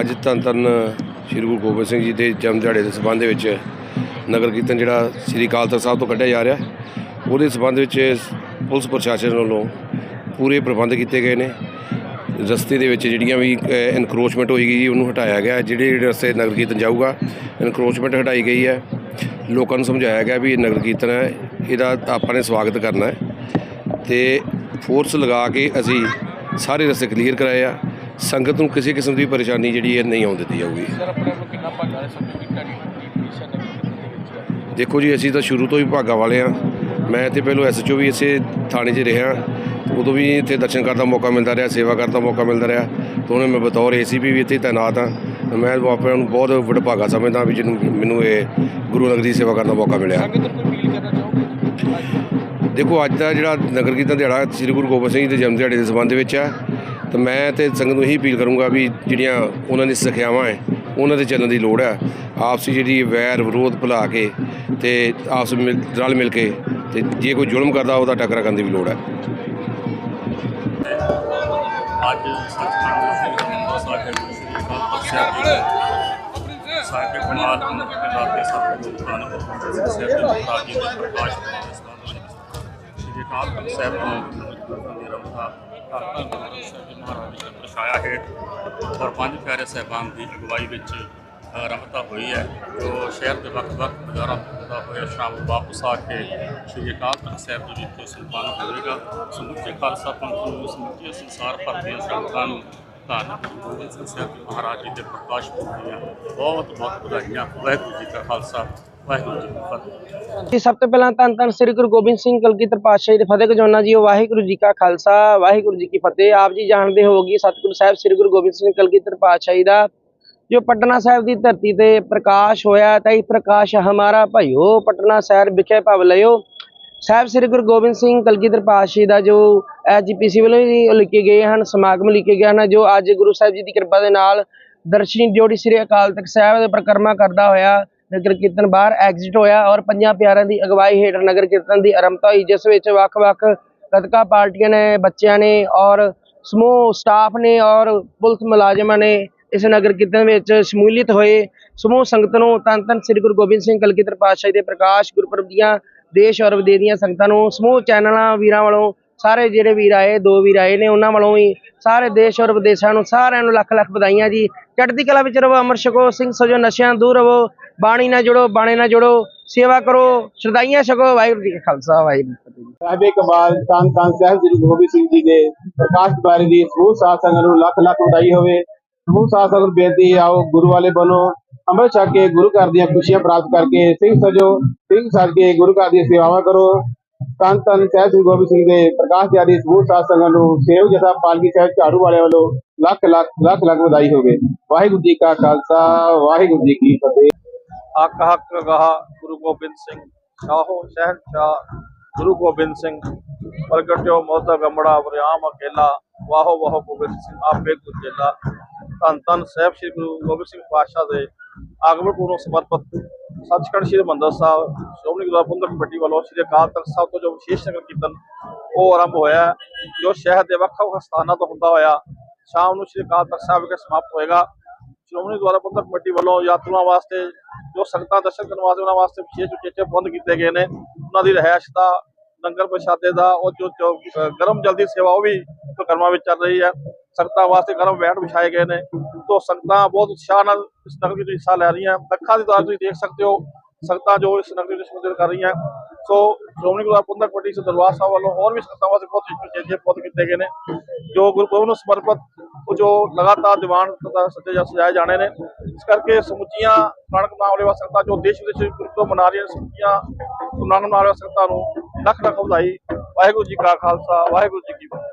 ਅੱਜ ਧੰਨ ਧੰਨ ਸ਼੍ਰੀ ਗੁਰੂ ਗੋਬਿੰਦ ਸਿੰਘ ਜੀ ਦੇ ਜਨਮ ਦਿਹਾੜੇ ਦੇ ਸਬੰਧ ਦੇ ਵਿੱਚ ਨਗਰ ਕੀਰਤਨ ਜਿਹੜਾ ਸ਼੍ਰੀ ਅਕਾਲ ਤਖਤ ਸਾਹਿਬ ਤੋਂ ਕੱਢਿਆ ਜਾ ਰਿਹਾ। ਉਹਦੇ ਸਬੰਧ ਵਿੱਚ ਪੁਲਿਸ ਪ੍ਰਸ਼ਾਸਨ ਵੱਲੋਂ ਪੂਰੇ ਪ੍ਰਬੰਧ ਕੀਤੇ ਗਏ ਨੇ। ਰਸਤੇ ਦੇ ਵਿੱਚ ਜਿਹੜੀਆਂ ਵੀ ਇਨਕਰੋਚਮੈਂਟ ਹੋਈ ਗਈ ਉਹਨੂੰ ਹਟਾਇਆ ਗਿਆ। ਜਿਹੜੇ ਜਿਹੜੇ ਰਸਤੇ ਨਗਰ ਕੀਰਤਨ ਜਾਊਗਾ ਇਨਕਰੋਚਮੈਂਟ ਹਟਾਈ ਗਈ ਹੈ। ਲੋਕਾਂ ਨੂੰ ਸਮਝਾਇਆ ਗਿਆ ਵੀ ਇਹ ਨਗਰ ਕੀਰਤਨ ਹੈ, ਇਹਦਾ ਆਪਾਂ ਨੇ ਸਵਾਗਤ ਕਰਨਾ ਹੈ। ਤੇ ਫੋਰਸ ਲਗਾ ਕੇ ਅਸੀਂ ਸਾਰੇ ਰਸਤੇ ਕਲੀਅਰ ਕਰਾਏ ਆ। ਸੰਗਤ ਨੂੰ ਕਿਸੇ ਕਿਸਮ ਦੀ ਪਰੇਸ਼ਾਨੀ ਜਿਹੜੀ ਹੈ ਨਹੀਂ ਆਉਣ ਦਿੱਤੀ ਜਾਊਗੀ। ਸਰ ਆਪਣੇ ਵੱਲੋਂ ਕਿੰਨਾ ਭਾਗਾ ਹੈ ਸਮੇਂ ਕੀਤਾ ਕਿ ਪੋਜੀਸ਼ਨ ਨਗਰ ਕੀਰਤਨ ਦੇ ਵਿੱਚ? ਦੇਖੋ ਜੀ ਅਸੀਂ ਤਾਂ ਸ਼ੁਰੂ ਤੋਂ ਹੀ ਭਾਗਾ ਵਾਲੇ ਆ ਮੈਂ ਤੇ ਪਹਿਲੋਂ ਐਸਐਚਓ ਵੀ ਇਸੇ ਥਾਣੇ 'ਚ ਰਿਹਾ। ਉਦੋਂ ਵੀ ਇੱਥੇ ਦਰਸ਼ਨ ਕਰਨ ਦਾ ਮੌਕਾ ਮਿਲਦਾ ਰਿਹਾ ਸੇਵਾ ਕਰਨ ਦਾ ਮੌਕਾ ਮਿਲਦਾ ਰਿਹਾ। ਤੇ ਹੁਣ ਮੈਂ ਬਤੌਰ ਏਸੀਪੀ ਵੀ ਇੱਥੇ ਤਾਇਨਾਤ ਆ ਮੈਂ ਆਪਣੇ ਨੂੰ ਬਹੁਤ ਵਡਭਾਗਾ ਸਮਝਦਾ ਵੀ ਜਿਹਨੂੰ ਮੈਨੂੰ ਇਹ ਗੁਰੂ ਨਗਰੀ ਦੀ ਸੇਵਾ ਕਰਨ ਦਾ ਮੌਕਾ ਮਿਲਿਆ। ਸੰਗਤ ਨੂੰ ਕੋਈ ਅਪੀਲ ਕਰਨਾ ਚਾਹੋਗੇ? ਦੇਖੋ ਅੱਜ ਦਾ ਜਿਹੜਾ ਨਗਰ ਕੀਰਤਨ ਦਿਹਾੜਾ ਸ੍ਰੀ ਗੁਰੂ ਗੋਬਿੰਦ ਸਿੰਘ ਜੀ ਦੇ ਜਨਮ ਦਿਹਾੜੇ ਦੇ ਸੰਬੰਧ ਵਿੱਚ ਆ ਤਾਂ ਮੈਂ ਤੇ ਸੰਗਤ ਨੂੰ ਇਹੀ ਅਪੀਲ ਕਰੂੰਗਾ ਵੀ ਜਿਹੜੀਆਂ ਉਹਨਾਂ ਦੀ ਸਿੱਖਿਆਵਾਂ ਹੈ, ਉਹਨਾਂ ਤੇ ਚੱਲਣ ਦੀ ਲੋੜ ਹੈ। ਆਪਸੀ ਜਿਹੜੀ ਵੈਰ ਵਿਰੋਧ ਭੁਲਾ ਕੇ ਤੇ ਆਪਸ ਮਿਲ, ਰਲ ਮਿਲ ਕੇ ਤੇ ਜੇ ਕੋਈ ਜ਼ੁਲਮ ਕਰਦਾ, ਉਹਦਾ ਟੱਕਰਾ ਕਰਨ ਦੀ ਵੀ ਲੋੜ ਹੈ। ਅੱਜ ਸਾਹਿਬ ਦੇ ਸ੍ਰੀ ਦੇ ਸਭ ਲੋਕਾਂ ਨੂੰ ਸਾਹਿਬ ਦੇ ਮਹਾਰਾਜ ਜੀ ਦੇ ਪ੍ਰਕਾਸ਼ ਸ੍ਰੀ ਅਕਾਲ ਸਾਹਿਬ ਤੋਂ ਦੇ ਰਮਤਾ ਧੰਨ ਧੰਨ ਗੁਰੂ ਸਾਹਿਬ ਜੀ ਮਹਾਰਾਜ ਜੀ ਦੇ ਪ੍ਰਸ਼ਾਇਆ ਹੇਠ ਔਰ ਪੰਜ ਪਿਆਰੇ ਸਾਹਿਬਾਨ ਦੀ ਅਗਵਾਈ ਵਿੱਚ ਅ, ਰਮਤਾ ਹੋਈ ਹੈ ਜੋ ਸ਼ਹਿਰ ਦੇ ਵੱਖ-ਵੱਖ ਬਾਜ਼ਾਰਾਂ ਤੋਂ ਹੁੰਦਾ ਹੋਇਆ ਸ਼ਾਮ ਨੂੰ ਵਾਪਸ ਆ ਕੇ ਸ੍ਰੀ ਅਕਾਲ ਤਖਤ ਸਾਹਿਬ ਦੇ ਵਿਖੇ ਸੰਪੰਨ ਹੋਵੇਗਾ ਸਮੁੱਚੇ ਖਾਲਸਾ ਪੰਥ ਨੂੰ ਸਮੁੱਚੇ ਸੰਸਾਰ ਭਰ ਦੀਆਂ ਸੰਗਤਾਂ ਨੂੰ ਧੰਨ ਗੁਰੂ ਗੋਬਿੰਦ ਸਿੰਘ ਸਾਹਿਬ ਮਹਾਰਾਜ ਜੀ ਦੇ ਪ੍ਰਕਾਸ਼ ਪੁਰਬ ਦੀਆਂ ਬਹੁਤ ਬਹੁਤ ਵਧਾਈਆਂ ਵਾਹਿਗੁਰੂ ਜੀ ਕਾ ਖਾਲਸਾ ਵਾਹਿਗੁਰੂ ਜੀ ਕੀ ਫਤਿਹ ਜੀ, ਸਭ ਤੋਂ ਪਹਿਲਾਂ ਧੰਨ ਧੰਨ ਸ੍ਰੀ ਗੁਰੂ ਗੋਬਿੰਦ ਸਿੰਘ ਕਲਗੀਧਰ ਪਾਤਸ਼ਾਹ ਜੀ ਦੇ ਫਤਿਹ ਗਜਾਉਣਾ ਜੀ, ਵਾਹਿਗੁਰੂ ਜੀ ਕਾ ਖਾਲਸਾ, ਵਾਹਿਗੁਰੂ ਜੀ ਕੀ ਫਤਿਹ। ਆਪ ਜੀ ਜਾਣਦੇ ਹੋਗੇ ਸਤਿਗੁਰੂ ਸਾਹਿਬ ਸ੍ਰੀ ਗੁਰੂ ਗੋਬਿੰਦ ਸਿੰਘ ਕਲਗੀਧਰ ਪਾਤਸ਼ਾਹ ਜੀ ਦਾ, ਜੋ ਪਟਨਾ ਸਾਹਿਬ ਦੀ ਧਰਤੀ ਤੇ ਪ੍ਰਕਾਸ਼ ਹੋਇਆ ਤਾਂ ਇਹ ਪ੍ਰਕਾਸ਼ ਹਮਾਰਾ ਭਇਓ, ਪਟਨਾ ਸਾਹਿਬ ਵਿਖੇ ਭਵ ਲਿਓ ਸਾਹਿਬ ਸ੍ਰੀ ਗੁਰੂ ਗੋਬਿੰਦ ਸਿੰਘ ਕਲਗੀਧਰ ਪਾਤਸ਼ਾਹ ਦਾ ਜੋ ਐਜੀਪੀਸੀ ਵੱਲੋਂ ਵੀ ਲਿਖੇ ਗਏ ਹਨ, ਸਮਾਗਮ ਲਿਖੇ ਗਏ ਹਨ, ਜੋ ਅੱਜ ਗੁਰੂ ਸਾਹਿਬ ਜੀ ਦੀ ਕਿਰਪਾ ਦੇ ਨਾਲ ਦਰਸ਼ਨੀ ਜੋੜੀ ਸ੍ਰੀ ਅਕਾਲ ਤਖਤ ਸਾਹਿਬ ਦੇ ਪ੍ਰਕਰਮਾ ਕਰਦਾ ਹੋਇਆ ਨਗਰ ਕੀਰਤਨ ਬਾਹਰ ਐਗਜ਼ਿਟ ਹੋਇਆ ਔਰ ਪੰਜਾਂ ਪਿਆਰਿਆਂ ਦੀ ਅਗਵਾਈ ਹੇਠ ਨਗਰ ਕੀਰਤਨ ਦੀ ਆਰੰਭਤਾ ਹੋਈ, ਜਿਸ ਵਿੱਚ ਵੱਖ-ਵੱਖ ਗਤਕਾ ਪਾਰਟੀਆਂ ਨੇ, ਬੱਚਿਆਂ ਨੇ ਔਰ ਸਮੂਹ ਸਟਾਫ ਨੇ ਔਰ ਪੁਲਿਸ ਮੁਲਾਜ਼ਮਾਂ ਨੇ ਇਸ ਨਗਰ ਕੀਰਤਨ ਵਿੱਚ ਸ਼ਮੂਲੀਅਤ ਹੋਏ। ਸਮੂਹ ਸੰਗਤ ਨੂੰ ਧੰਨ ਧੰਨ ਸ੍ਰੀ ਗੁਰੂ ਗੋਬਿੰਦ ਸਿੰਘ ਕਲਗੀਧਰ ਪਾਤਸ਼ਾਹ ਦੇ ਪ੍ਰਕਾਸ਼ ਗੁਰਪੁਰਬ ਦੀਆਂ ਦੇਸ਼ ਔਰ ਵਿਦੇਸ਼ ਦੀਆਂ ਸੰਗਤਾਂ ਨੂੰ, ਸਮੂਹ ਚੈਨਲਾਂ ਵੀਰਾਂ ਵੱਲੋਂ, ਸਾਰੇ ਜਿਹੜੇ ਵੀਰ ਆਏ, ਦੋ ਵੀਰ ਆਏ ਨੇ, ਉਹਨਾਂ ਵੱਲੋਂ ਵੀ ਸਾਰੇ ਦੇਸ਼ ਔਰ ਵਿਦੇਸ਼ਾਂ ਨੂੰ ਸਾਰਿਆਂ ਨੂੰ ਲੱਖ ਲੱਖ ਵਧਾਈਆਂ ਜੀ। ਚੜ੍ਹਦੀ ਕਲਾ ਵਿੱਚ ਰਹੋ, ਅਮਰ ਛਕੋ, ਸਿੰਘ ਸਜੋ, ਨਸ਼ਿਆਂ ਦੂਰ ਰਹੋ, ਬਾਣੀ ਨਾਲ ਜੁੜੋ, ਬਾਣੇ ਨਾਲ ਜੁੜੋ, ਸੇਵਾ ਕਰੋ ਸ਼ਰਦਾਈਆਂ ਛਕੋ, ਵਾਹਿਗੁਰੂ ਜੀ ਕਾ ਖਾਲਸਾ, ਵਾਹਿਗੁਰੂ ਜੀ ਕੀ ਸਾਹਿਬੇ ਕਮਾਲ ਤਾਂ ਤਾਂ ਸਾਹਿਬ ਸ੍ਰੀ ਗੋਬਿੰਦ ਸਿੰਘ ਜੀ ਦੇ ਪ੍ਰਕਾਸ਼ ਬਾਰੇ ਦੀ ਸਮੂਹ ਸਾਧ ਸੰਗਤ ਨੂੰ ਲੱਖ ਲੱਖ ਵਧਾਈ ਹੋਵੇ। ਸਮੂਹ ਸਾਧ ਸੰਗਤ ਨੂੰ ਬੇਨਤੀ ਆਓ ਗੁਰੂ ਵਾਲੇ ਬਣੋ ਅੰਮ੍ਰਿਤ ਛਕ ਕੇ ਗੁਰੂ ਘਰ ਦੀਆਂ ਖੁਸ਼ੀਆਂ ਪ੍ਰਾਪਤ ਕਰਕੇ, ਸਿੰਘ ਸਜੋ, ਸਿੰਘ ਸਜ ਕੇ ਗੁਰੂ ਘਰ ਦੀਆਂ ਸੇਵਾਵਾਂ ਕਰੋ। ਤਾਂ ਤਾਂ ਸਾਹਿਬ ਸ੍ਰੀ ਗੋਬਿੰਦ ਸਿੰਘ ਦੇ ਪ੍ਰਕਾਸ਼ ਦਿਹਾੜੀ ਸਮੂਹ ਸਾਧ ਸੰਗਤ ਨੂੰ ਸੇਵ ਜਥਾ ਪਾਲਕੀ ਸਾਹਿਬ ਝਾੜੂ ਵਾਲਿਆਂ ਵੱਲੋਂ ਲੱਖ ਲੱਖ ਲੱਖ ਲੱਖ ਵਧਾਈ ਹੋਵੇ। ਵਾਹਿਗੁਰੂ ਜੀ ਕਾ ਖਾਲਸਾ, ਵਾਹਿਗੁਰੂ ਜੀ ਕੀ ਫਤਿਹ। ਹੱਕ ਹੱਕ ਗਾਹ ਗੁਰੂ ਗੋਬਿੰਦ ਸਿੰਘ ਸ਼ਾਹੋ ਸ਼ਹਿਨਸ਼ਾਹ, ਗੁਰੂ ਗੋਬਿੰਦ ਸਿੰਘ ਪ੍ਰਗਟਿਓ ਮੋਤਾ ਗਮੜਾ ਵਰਿਆਮ ਅਕੇਲਾ, ਵਾਹੋ ਵਾਹੋ ਗੋਬਿੰਦ ਸਿੰਘ ਆਪੇ ਗੁਜੇਲਾ। ਧੰਨ ਧੰਨ ਸਾਹਿਬ ਸ੍ਰੀ ਗੁਰੂ ਗੋਬਿੰਦ ਸਿੰਘ ਪਾਤਸ਼ਾਹ ਦੇ ਆਗਮਨ ਪੂਰਵ ਸਮਰਪਿਤ ਸੱਚਖੰਡ ਸ੍ਰੀ ਹਰਿਮੰਦਰ ਸਾਹਿਬ, ਸ਼੍ਰੋਮਣੀ ਗੁਰਦੁਆਰਾ ਪ੍ਰਬੰਧਕ ਕਮੇਟੀ ਵੱਲੋਂ ਸ੍ਰੀ ਅਕਾਲ ਤਖਤ ਸਾਹਿਬ ਤੋਂ ਜੋ ਵਿਸ਼ੇਸ਼ ਨਗਰ ਕੀਰਤਨ ਉਹ ਆਰੰਭ ਹੋਇਆ ਜੋ ਸ਼ਹਿਰ ਦੇ ਵੱਖ-ਵੱਖ ਸਥਾਨਾਂ ਤੋਂ ਹੁੰਦਾ ਹੋਇਆ, ਸ਼ਾਮ ਨੂੰ ਸ੍ਰੀ ਅਕਾਲ ਤਖਤ ਸਾਹਿਬ ਵਿਖੇ ਸਮਾਪਤ ਹੋਏਗਾ। ਸ਼੍ਰੋਮਣੀ ਗੁਰਦੁਆਰਾ ਪ੍ਰਬੰਧਕ ਕਮੇਟੀ ਵੱਲੋਂ ਯਾਤਰੂਆਂ ਵਾਸਤੇ ਜੋ ਸੰਗਤਾਂ ਦਰਸ਼ਨ ਕਰਨ ਵਾਸਤੇ ਉਹਨਾਂ ਵਾਸਤੇ ਵਿਸ਼ੇਸ਼ ਉਚੇਚੇ ਪ੍ਰਬੰਧ ਕੀਤੇ ਗਏ ਨੇ, ਉਹਨਾਂ ਦੀ ਰਿਹਾਇਸ਼ ਦਾ ਲੰਗਰ ਪ੍ਰਸ਼ਾਦੇ ਦਾ ਉਹ ਜੋ ਜੋ ਅ, ਗਰਮ ਜਲਦੀ ਸੇਵਾ ਉਹ ਵੀ ਕਰਮਾਂ ਵਿੱਚ ਚੱਲ ਰਹੀ ਹੈ। ਸੰਗਤਾਂ ਵਾਸਤੇ ਗਰਮ ਵੈਟ ਵਿਛਾਏ ਗਏ ਨੇ। ਤੋਂ ਸੰਗਤਾਂ ਬਹੁਤ ਉਤਸ਼ਾਹ ਨਾਲ ਇਸ ਨਗਰ ਵਿੱਚ ਹਿੱਸਾ ਲੈ ਰਹੀਆਂ। ਲੱਖਾਂ ਦੀ ਤਾਦਾਦ ਤੁਸੀਂ ਦੇਖ ਸਕਦੇ ਹੋ ਸੰਗਤਾਂ ਜੋ ਇਸ ਨਗਰ ਵਿੱਚ ਸ਼ਮੂਲੀਅਤ ਕਰ ਰਹੀਆਂ। ਸੋ ਸ਼੍ਰੋਮਣੀ ਗੁਰਦੁਆਰਾ ਪ੍ਰਬੰਧਕ ਕਮੇਟੀ ਸੇ ਦਰਬਾਰ ਸਾਹਿਬ ਵੱਲੋਂ ਹੋਰ ਵੀ ਸੰਗਤਾਂ ਵਾਸਤੇ ਬਹੁਤ ਉਚੇਚੇ ਪ੍ਰਬੰਧ ਕੀਤੇ ਗਏ ਨੇ ਜੋ ਗੁਰੂ ਗੁਰਪੁਰਬ ਨੂੰ ਸਮਰਪਿਤ ਉਹ ਜੋ ਲਗਾਤਾਰ ਦੀਵਾਨ ਤथा ਸੱਜੇ ਜਾਂ ਸਜਾਏ ਜਾਣੇ ਨੇ। ਇਸ ਕਰਕੇ ਸਮੁੱਚੀਆਂ ਨਾਨਕ ਨਾਮ ਵਾਲੇ ਵਾਸਤੇ ਸੰਗਤਾਂ ਜੋ ਦੇਸ਼ ਵਿਦੇਸ਼ ਗੁਰਪੁਰਬ ਮਨਾ ਰਹੀਆਂ ਸਮੁੱਚੀਆਂ ਗੁਰੂ ਨਾਨਕ ਨਾਮ ਸੰਗਤਾਂ ਨੂੰ ਲੱਖ ਲੱਖ ਵਧਾਈ। ਵਾਹਿਗੁਰੂ ਜੀ ਕਾ ਖਾਲਸਾ, ਵਾਹਿਗੁਰੂ ਜੀ ਕੀ ਫਤਿਹ।